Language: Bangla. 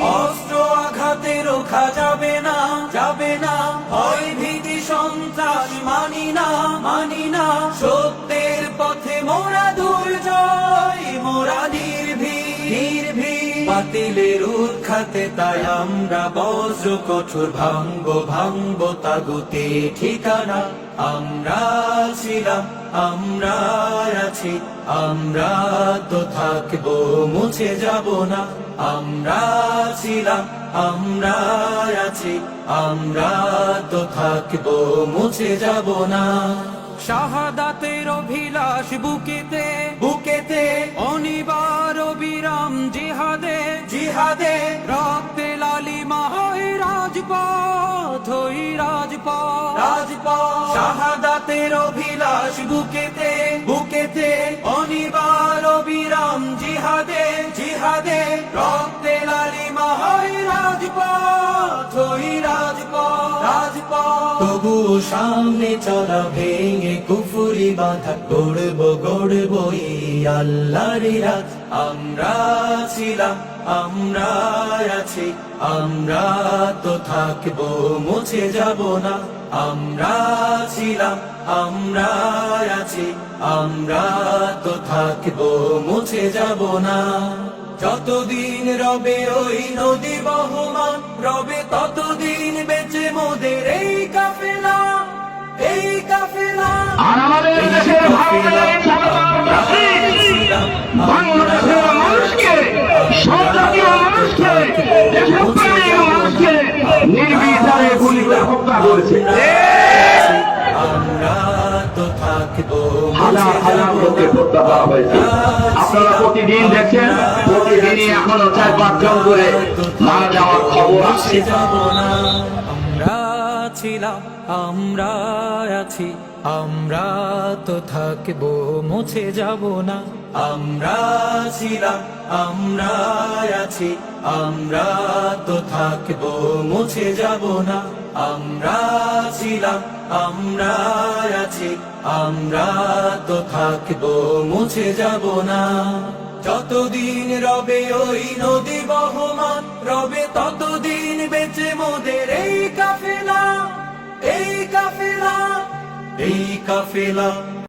অস্ত্র আঘাতে রোখা যাবে না যাবে না। ভয় ভীতি সন্ত্রাস মানি না মানি না। সত্যের পথে মোরা দুর্জয়, মোরা নির্ভীক উৎখাতে তাই আমরা বজ্র কঠোর ভাঙ্গ ভাঙ্গ তাগুতে ঠিকানা। আমরা ছিলাম, আমরা আছি, আমরা তো থাকব, মুছে যাব না। আমরা ছিলাম আমরা আছি আমরা তো থাকব মুছে যাব না। শাহাদাতের অভিলাষ বুকেতে বুকেতে অনিবার বিরাম জিহাদে জিহাদে রক্তে লালিমা হয় রাজপথ হই রাজপথ। রাজপথ শাহাদাতের অভিলাষ বুকেতে বুকেতে জিহাদে রক্তে লালিমা, হয় রাজপথ হই রাজপথ রাজপথ। তবু সামনে চলা ভেঙে কুফুরি বাঁধা গড়ব গড়ব আল্লাহর রাত আমরা ছিলাম আমরা আছি, আমরা তো থাকব, মুছে যাব না। আমরা ছিলাম আমরা আছি, আমরা তো থাকব, মুছে যাব না। যতদিন রবে ওই নদী বহমান রবে ততদিন বেঁচে মোদের এই কাফেলা এই কাফেলা। আর আমাদের দেশের ভারতের বাংলাদেশের মানুষকে সজাতীয় মানুষকে দেশপ্রেমিক মানুষকে নির্বিচারে গুলি করে হত্যা করেছে। আমরা তো থাকব হাজার হাজার লোককে হত্যা করা হয়েছে। আপনারা প্রতিদিন দেখছেন প্রতিদিনই এখনও চার পাঁচজন করে মারা যাওয়ার খবর আমরা ছিলাম, আমরা আছি, আমরা তো থাকব, মুছে যাব না। আমরা ছিলাম, আমরা আছি, আমরা তো থাকব, মুছে যাব না। আমরা ছিলাম, আমরা আছি, আমরা তো থাকব, মুছে যাব না। যতদিন রবে ওই নদী বহমান, রবে ততদিন বেঁচে মোদের এই কাফেলা এই কাফেলা এই কাফেলা।